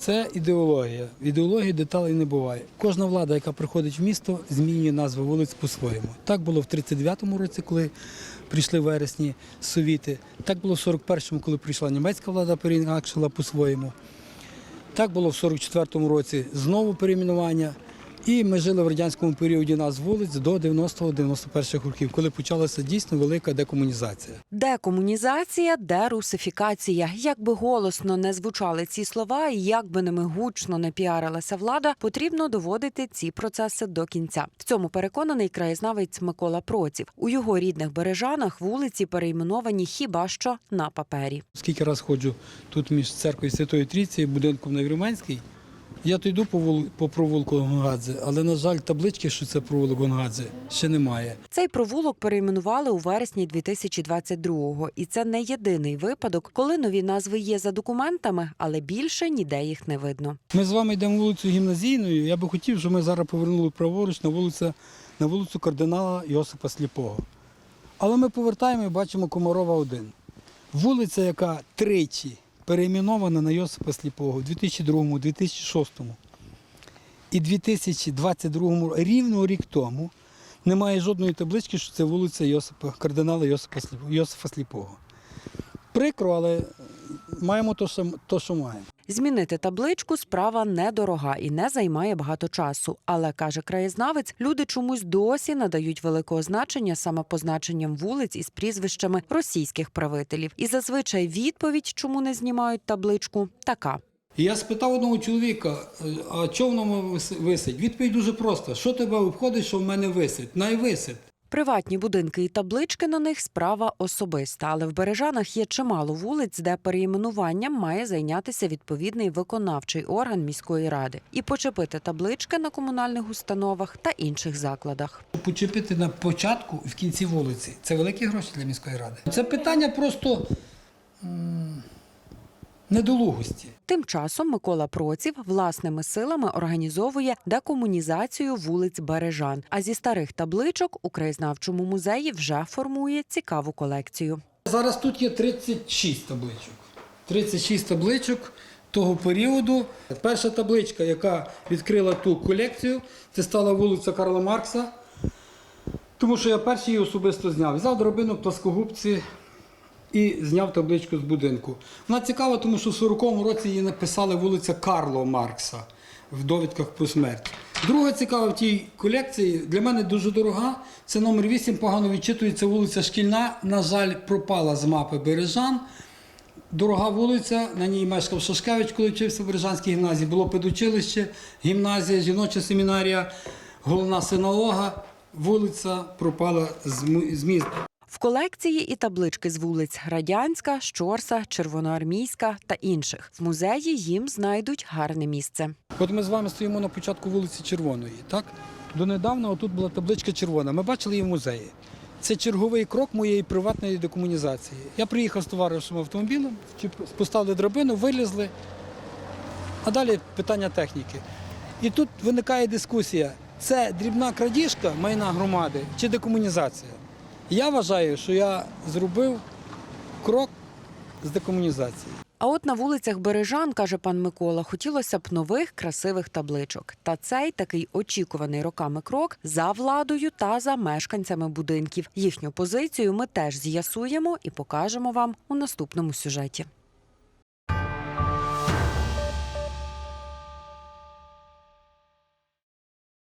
Це ідеологія. В ідеології деталей не буває. Кожна влада, яка приходить в місто, змінює назви вулиць по-своєму. Так було в 39-му році, коли прийшли вересні совіти. Так було в 41-му, коли прийшла німецька влада, переінакшила по-своєму. Так було в 44-му році знову перейменування. І ми жили в радянському періоді назв вулиць до 90-91 років, коли почалася дійсно велика декомунізація. Декомунізація, дерусифікація. Як би голосно не звучали ці слова, і як би ними гучно не піарилася влада, потрібно доводити ці процеси до кінця. В цьому переконаний краєзнавець Микола Проців. У його рідних бережанах вулиці перейменовані хіба що на папері. Скільки раз ходжу тут між церквою Святої Трійці і будинком на Євроманській, я то йду по, вул... по провулку Гонгадзе, але, на жаль, таблички, що це провулок Гонгадзе, ще немає. Цей провулок перейменували у вересні 2022-го. І це не єдиний випадок, коли нові назви є за документами, але більше ніде їх не видно. Ми з вами йдемо вулицю гімназійною. Я би хотів, щоб ми зараз повернули праворуч на вулицю, на вулицю кардинала Йосипа Сліпого. Але ми повертаємо і бачимо Комарова 1. Вулиця, яка тричі перейменована на Йосипа Сліпого в 2002, 2006 і 2022 рівно рік тому немає жодної таблички, що це вулиця Йосипа, кардинала Йосипа, Сліпого. Прикро, але маємо то, що маємо. Змінити табличку справа недорога і не займає багато часу. Але каже краєзнавець, люди чомусь досі надають великого значення саме позначенням вулиць із прізвищами російських правителів. І зазвичай відповідь, чому не знімають табличку, така. Я спитав одного чоловіка, «Е, а чого воно висить? Відповідь дуже проста: що тебе обходить, що в мене висить? Най висить. Приватні будинки і таблички на них справа особиста, але в Бережанах є чимало вулиць, де переіменуванням має зайнятися відповідний виконавчий орган міської ради і почепити таблички на комунальних установах та інших закладах. Почепити на початку і в кінці вулиці. Це великі гроші для міської ради. Це питання просто недолугості. Тим часом Микола Проців власними силами організовує декомунізацію вулиць Бережан. А зі старих табличок у краєзнавчому музеї вже формує цікаву колекцію. Зараз тут є 36 табличок. 36 табличок того періоду. Перша табличка, яка відкрила ту колекцію, це стала вулиця Карла Маркса. Тому що я перший її особисто зняв. Взяв драбинок пласкогубці і зняв табличку з будинку. Вона цікава, тому що в 40-му році її написали вулиця Карло Маркса в довідках про смерть. Друга цікава в тій колекції, для мене дуже дорога. Це номер 8, погано відчитується вулиця Шкільна. На жаль, пропала з мапи Бережан. Дорога вулиця, на ній мешкав Шашкевич, коли вчився в Бережанській гімназії. Було педучилище, гімназія, жіноча семінарія, головна синагога. Вулиця пропала з м- з міст. Колекції і таблички з вулиць Радянська, Щорса, Червоноармійська та інших. В музеї їм знайдуть гарне місце. От ми з вами стоїмо на початку вулиці Червоної. Так? Донедавна тут була табличка червона. Ми бачили її в музеї. Це черговий крок моєї приватної декомунізації. Я приїхав з товаришем автомобілем, поставили драбину, вилізли. А далі питання техніки. І тут виникає дискусія: це дрібна крадіжка майна громади чи декомунізація? Я вважаю, що я зробив крок з декомунізації. А от на вулицях Бережан, каже пан Микола, хотілося б нових красивих табличок. Та цей такий очікуваний роками крок за владою та за мешканцями будинків. Їхню позицію ми теж з'ясуємо і покажемо вам у наступному сюжеті.